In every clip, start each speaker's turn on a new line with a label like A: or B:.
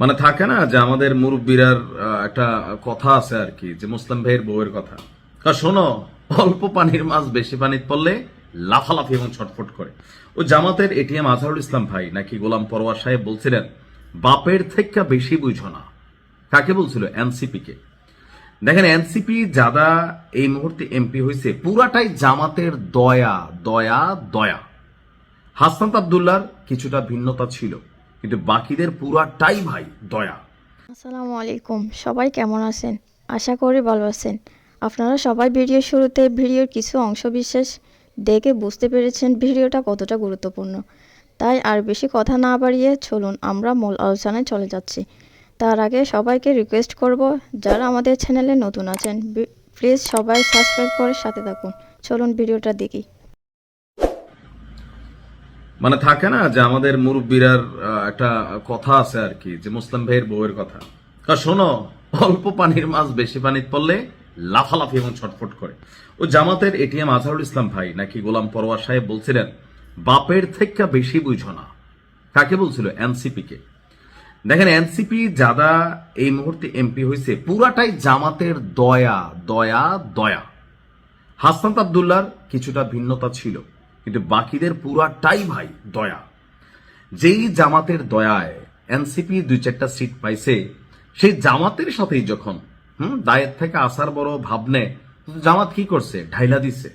A: মানে থাকে না যে আমাদের মুরব্বীরার একটা কথা আছে আর কি, যে মুসলিম ভাইয়ের বউয়ের কথা। শোনো, অল্প পানির মাছ, বেশি পানিতে পড়লে লাফালাফি এবং ছটফট করে। ও জামাতের এটিএম আজহারুল ইসলাম ভাই, নাকি গোলাম পরোয়ার সাহেব বলছিলেন, বাপের থেকে বেশি বুঝো না। কাকে বলছিল? এনসিপি কে। দেখেন এনসিপি যারা এই মুহূর্তে এমপি হয়েছে, পুরাটাই জামাতের দয়া দয়া দয়া। হাসনাত আবদুল্লার কিছুটা ভিন্নতা ছিল। কিন্তু বাকিদের পুরাটাই ভাই দয়া।
B: আসসালামু আলাইকুম, সবাই কেমন আছেন? আশা করি ভালো আছেন। আপনারা সবাই ভিডিও শুরুতে ভিডিওর কিছু অংশ বিশেষ দেখে বুঝতে পেরেছেন ভিডিওটা কতটা গুরুত্বপূর্ণ। তাই আর বেশি কথা না বাড়িয়ে চলুন আমরা মূল আলোচনায় চলে যাচ্ছি। তার আগে সবাইকে রিকোয়েস্ট করব, যারা আমাদের চ্যানেলে নতুন আছেন প্লিজ সবাই সাবস্ক্রাইব করে সাথে থাকুন। চলুন ভিডিওটা দেখি।
A: মানে থাকে না যে আমাদের মুরব্বীরার একটা কথা আছে আর কি, যে মুসলিম ভাইয়ের বউয়ের কথা। তা শোনো, অল্প পানির মাছ, বেশি পানিতে পড়লে লাফালাফি এবং ছটফট করে। ও জামাতের এটিএম আজহারুল ইসলাম ভাই, নাকি গোলাম পরোয়ার সাহেব বলছিলেন, বাপের থেকে বেশি বুঝো না। কাকে বলছিল? এনসিপি কে। দেখেন এনসিপি যারা এই মুহূর্তে এমপি হয়েছে পুরাটাই জামাতের দয়া দয়া দয়া। হাসনাত আবদুল্লার কিছুটা ভিন্নতা ছিল। কিন্তু বাকিদের পুরাটাই ভাই দয়া। যেই জামাতের দয়ায় এনসিপি দুই চারটা সিট পাইছে, সেই জামাতের সাথেই যখন, হুম, দায়ের থেকে আসার বড় ভাবনে, জামাত কি করছে? ঢাইলা দিছে।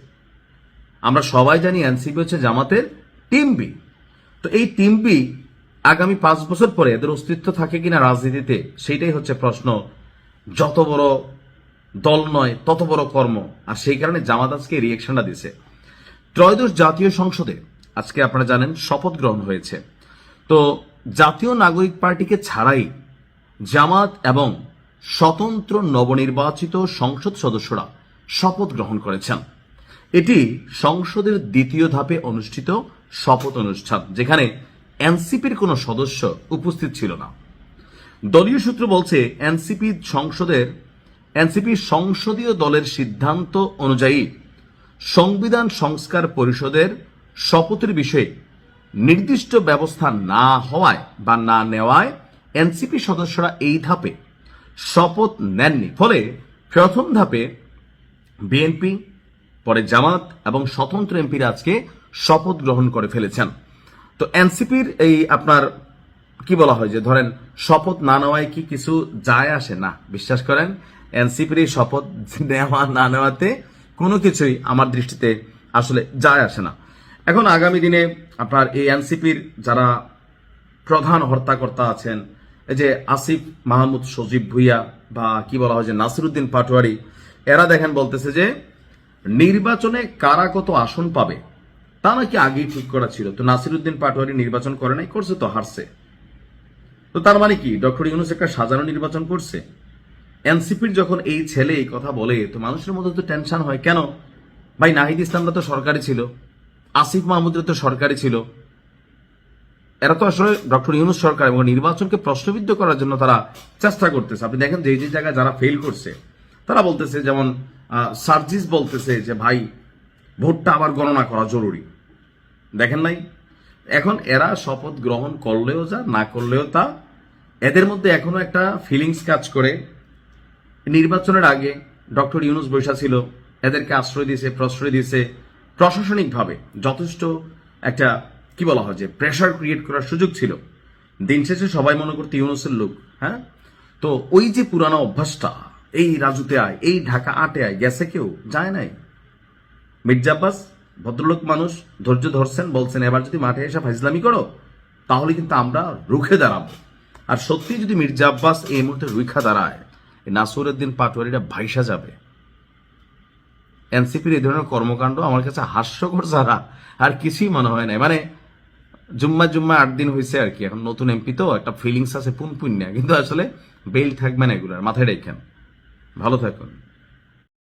A: আমরা সবাই জানি এনসিপি হচ্ছে জামাতের টিম বি তো এই টিম বি আগামী পাঁচ বছর পরে এদের অস্তিত্ব থাকে কিনা রাজনীতিতে সেটাই হচ্ছে প্রশ্ন। যত বড় দল নয়, তত বড় কর্ম। আর সেই কারণে জামাত আজকে রিয়েকশনটা দিছে। ত্রয়োদশ জাতীয় সংসদে আজকে আপনারা জানেন শপথ গ্রহণ হয়েছে। তো জাতীয় নাগরিক পার্টিকে ছাড়াই জামাত এবং স্বতন্ত্র নবনির্বাচিত সংসদ সদস্যরা শপথ গ্রহণ করেছেন। এটি সংসদের দ্বিতীয় ধাপে অনুষ্ঠিত শপথ অনুষ্ঠান, যেখানে এনসিপির কোনো সদস্য উপস্থিত ছিল না। দলীয় সূত্র বলছে, এনসিপি সংসদের, এনসিপি সংসদীয় দলের সিদ্ধান্ত অনুযায়ী সংবিধান সংস্কার পরিষদের শপথের বিষয়ে নির্দিষ্ট ব্যবস্থা না হওয়ায় বা না নেওয়ায় এনসিপি সদস্যরা এই ধাপে শপথ নেননি। ফলে প্রথম ধাপে বিএনপি, পরে জামাত এবং স্বতন্ত্র এমপিরা আজকে শপথ গ্রহণ করে ফেলেছেন। তো এনসিপির এই আপনার কি বলা হয় যে ধরেন শপথ না নেওয়ায় কি কিছু যায় আসে? না, বিশ্বাস করেন, এনসিপির এই শপথ নেওয়া না নেওয়াতে কোনো কিছুই আমার দৃষ্টিতে আসলে যায় আসে না। এখন আগামী দিনে আপনার এই এনসিপির যারা প্রধান হর্তাকর্তা আছেন যে আসিফ মাহমুদ সজীব ভুইয়া বা কি বলা হয় যে নাসিরুদ্দিন পাটোয়ারি, এরা দেখেন বলতেছে যে নির্বাচনে কারা কত আসন পাবে, তা নাকি আগেই ঠিক করা ছিল। তো নাসিরুদ্দিন পাটোয়ারি নির্বাচন করে নাই, করছে তো হারছে। তো তার মানে কি? ডক্টর ইউনুস একটা সাজানো নির্বাচন করছে। এনসিপির যখন এই ছেলে এই কথা বলে, তো মানুষের মধ্যে তো টেনশন হয়। কেন? ভাই, নাহিদ ইসলামরা তো সরকারি ছিল। আসিফ মাহমুদের তো সরকারি ছিল। এরা তো আসলে ডক্টর ইউনুস সরকার এবং নির্বাচনকে প্রশ্নবিদ্ধ করার জন্য তারা চেষ্টা করতেছে। আপনি দেখেন যে যে জায়গায় যারা ফেল করছে, তারা বলতেছে যেমন সার্জিস বলতেছে যে, ভাই, ভোটটা আবার গণনা করা জরুরি। দেখেন নাই? এখন এরা শপথ গ্রহণ করলেও যা, না করলেও তা, এদের মধ্যে এখনও একটা ফিলিংস কাজ করে। নির্বাচনের আগে ডক্টর ইউনুস বৈশা ছিল, এদেরকে আশ্রয় দিয়েছে, প্রশ্রয় দিয়েছে। প্রশাসনিকভাবে যথেষ্ট একটা, কি বলা হয় যে প্রেশার ক্রিয়েট করার সুযোগ ছিল। দিন শেষে সবাই মনে করতে ইউনুসের লোক হ্যাঁ? তো ওই যে পুরানো অভ্যাসটা, এই রাজুতে আয়, এই ঢাকা আটে আয়, গেছে কেউ? যায় নাই। মির্জা আব্বাস, ভদ্রলোক মানুষ, ধৈর্য ধরছেন, বলছেন, এবার যদি মাঠে এসে ফাইজলামি করো, তাহলে কিন্তু আমরা রুখে দাঁড়াবো। আর সত্যি যদি মির্জা আব্বাস এই মুহূর্তে রুখা দাঁড়ায় এই নাসুরুদ্দিন পাটোয়ারিটা ভাইসা যাবে। এনসিপির এই ধরনের কর্মকাণ্ড আমার কাছে হাস্যকর ছাড়া আর কিছুই মনে হয় না মানে জুম্মা জুম্মা আট দিন হয়েছে আর কি, এখন নতুন এমপি তো, একটা ফিলিংস আছে পুন পুণ্যা কিন্তু আসলে বেল থাকবে না এগুলার, মাথায় রেখেন ভালো থাকুন।